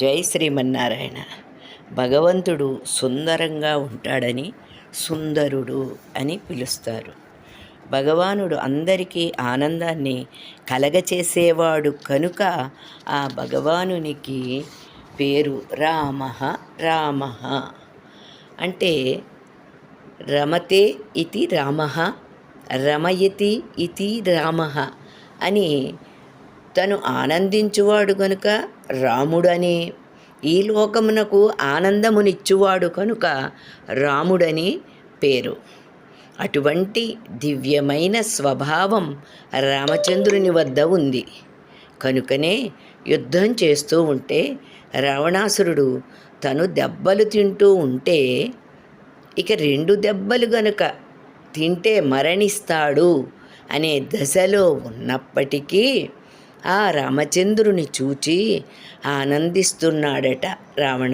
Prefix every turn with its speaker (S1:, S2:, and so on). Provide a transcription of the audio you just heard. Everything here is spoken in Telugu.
S1: జై శ్రీమన్నారాయణ. భగవంతుడు సుందరంగా ఉంటాడని సుందరుడు అని పిలుస్తారు. భగవానుడు అందరికీ ఆనందాన్ని కలగచేసేవాడు కనుక ఆ భగవానునికి పేరు రామ రామ. అంటే రమతే ఇది రామ రమయతి ఇది రామ అని తను ఆనందించువాడు కనుక రాముడని. ఈ లోకమునకు ఆనందమునిచ్చువాడు కనుక రాముడని పేరు. అటువంటి దివ్యమైన స్వభావం రామచంద్రుని వద్ద ఉంది. కనుకనే యుద్ధం చేస్తూ ఉంటే రావణాసురుడు తను దెబ్బలు తింటూ ఉంటే ఇక రెండు దెబ్బలు గనుక తింటే మరణిస్తాడు అనే దశలో ఉన్నప్పటికీ ఆ రామచంద్రుని చూచి ఆనందిస్తున్నాడట రావణ